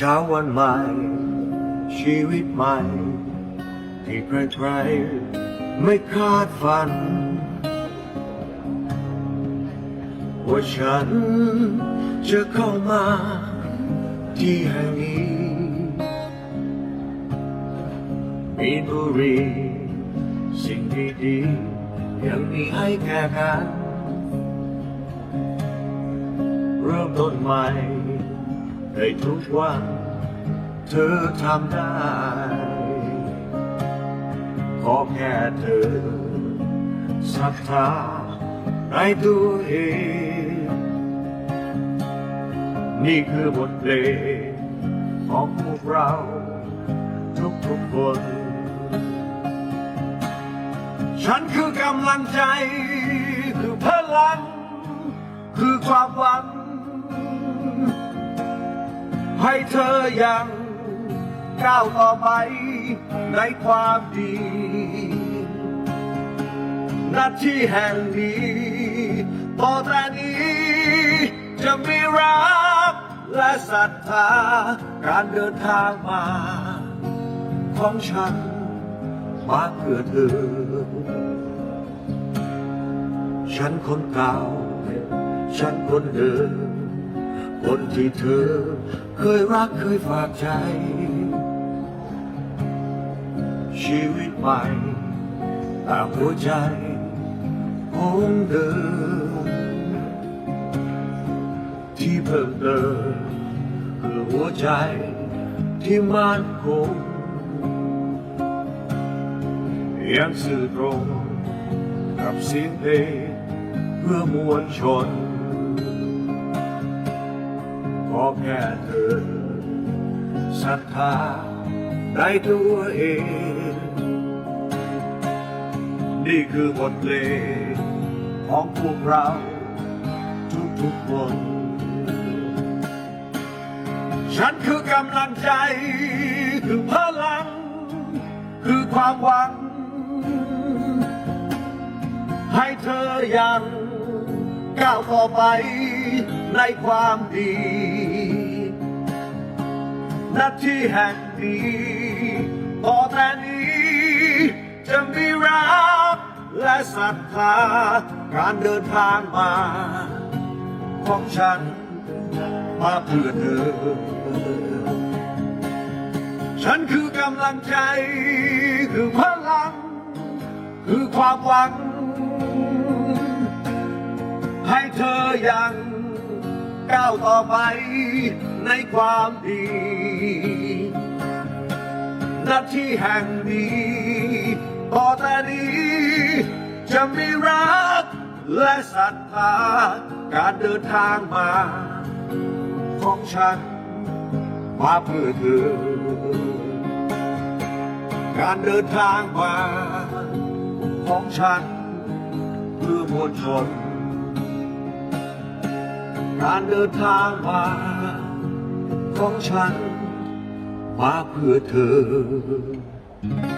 เช้าวันใหม่ ชีวิตใหม่ ที่ใครๆไม่คาดฝัน ว่าฉันจะเข้ามาที่แห่งนี้มีบุรีสิ่งดีๆยังมีให้แก่กันเริ่มต้นใหม่ ในทุกวัน เธอทำได้ ขอแค่เธอศรัทธาในตัวเอง นี่คือบทเพลงของพวกเรา ทุกๆคน ฉันคือกำลังใจ คือพลัง คือความหวัง ให้เธอยังก้าวต่อไปในความดี หน้าที่แห่งนี้ต่อแต่นี้จะมีรักและศรัทธาการเดินทางมา ของฉันมาเพื่อเธอ ฉันคนเก่าฉันคนเดิม คนที่เธอ เคยรักเคยฝากใจ ชีวิตใหม่ตาหัวใจคงเดิม ที่เพิ่มเติมคือหัวใจที่มั่นคงยังสื่อตรงกับเสียงเพลงเพื่อมวลชน อแค่เธอศรัทธาในตัวเอง นี่คือบทเพลงของพวกเราทุกๆคน ฉันคือกำลังใจ คือพลัง คือความหวัง ให้เธอยังก้าวต่อไปในความดี หน้าที่แห่งนี้ต่อแต่นี้จะมีรักและศรัทธาการเดินทางมา ของฉันมาเพื่อเธอ ฉันคือกำลังใจ คือพลัง คือความหวัง ให้เธอยัง ก้าวต่อไปในความดีหน้าที่แห่งนี้ต่อแต่นี้จะมีรักและศรัทธาการเดินทางมา ของฉันมาเพื่อเธอ การเดินทางมา ของฉันเพื่อมวลชน การเดินทางมาของฉันมาเพื่อเธอ